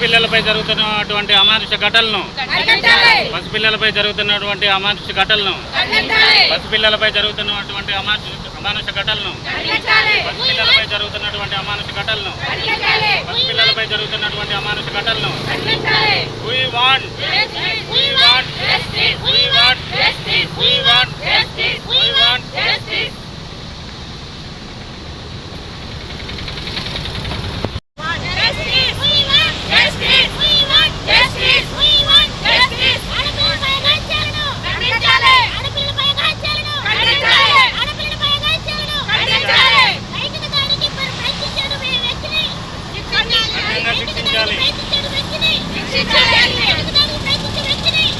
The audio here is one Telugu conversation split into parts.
జరుగుతున్నటువంటి అమానుష ఘటనలను పసిపిల్లలపై జరుగుతున్నటువంటి అమానుష ఘటనలను పసిపిల్లలపై జరుగుతున్నటువంటి అమానుష అమానుష ఘటనలను పసిపిల్లలపై జరుగుతున్నటువంటి అమానుష ఘటనలను పసిపిల్లలపై జరుగుతున్నటువంటి అమానుష ఘటనలను. We want, we want, we want,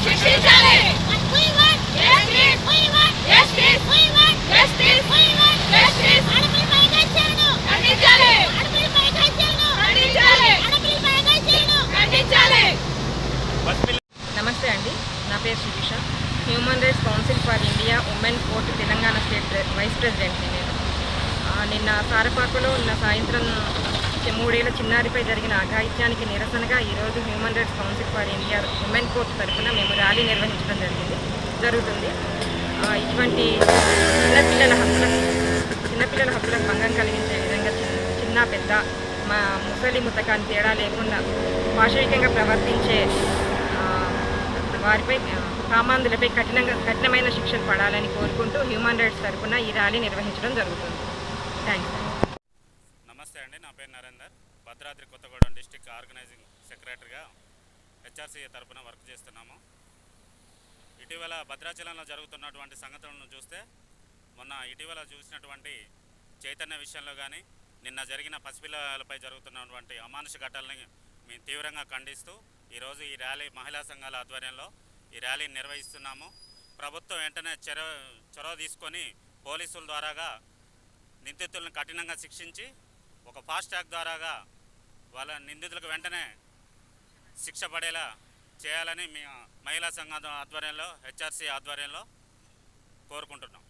శిక్షించాలి. నమస్తే అండి నా పేరు Shirisha human rights council for India women court Telangana state vice ప్రెసిడెంట్ని నేను నిన్న సారపాకలో నిన్న సాయంత్రం మూడేళ్ళ చిన్నారిపై జరిగిన అఘాయిత్యానికి నిరసనగా ఈరోజు human rights council for India women court తరఫున మేము ర్యాలీ నిర్వహించడం జరిగింది జరుగుతుంది. ఇటువంటి చిన్నపిల్లల హక్కులకు చిన్నపిల్లల హక్కులకు భంగం కలిగించే విధంగా చిన్న పెద్ద మా ముసలి ముతకాన్ని తేడా లేకుండా పాశవికంగా ప్రవర్తించే వారిపై కామాంధులపై కఠినంగా కఠినమైన శిక్షలు పడాలని కోరుకుంటూ హ్యూమన్ రైట్స్ తరఫున ఈ ర్యాలీ నిర్వహించడం జరుగుతుంది. థ్యాంక్స్ యూ పేరు నరేందర్ భద్రాద్రి కొత్తగూడెం డిస్టిక్ ఆర్గనైజింగ్ సెక్రటరీగా హెచ్ఆర్సీ తరపున వర్క్ చేస్తున్నాము. ఇటీవల భద్రాచలంలో జరుగుతున్నటువంటి సంఘటనలను చూస్తే మొన్న ఇటీవల చూసినటువంటి చైతన్య విషయంలో కానీ నిన్న జరిగిన పసిపిల్లలపై జరుగుతున్నటువంటి అమానుష ఘటనల్ని మేము తీవ్రంగా ఖండిస్తూ ఈరోజు ఈ ర్యాలీ మహిళా సంఘాల ఆధ్వర్యంలో ఈ ర్యాలీని నిర్వహిస్తున్నాము. ప్రభుత్వం వెంటనే చొరవ చొరవ తీసుకొని పోలీసుల ద్వారాగా నిందితులను కఠినంగా శిక్షించి ఒక ఫాస్ట్ ట్రాక్ ద్వారాగా వాళ్ళ నిందితులకు వెంటనే శిక్ష పడేలా చేయాలని మేము మహిళా సంఘం ఆధ్వర్యంలో హెచ్ఆర్సీ ఆధ్వర్యంలో కోరుకుంటున్నాం.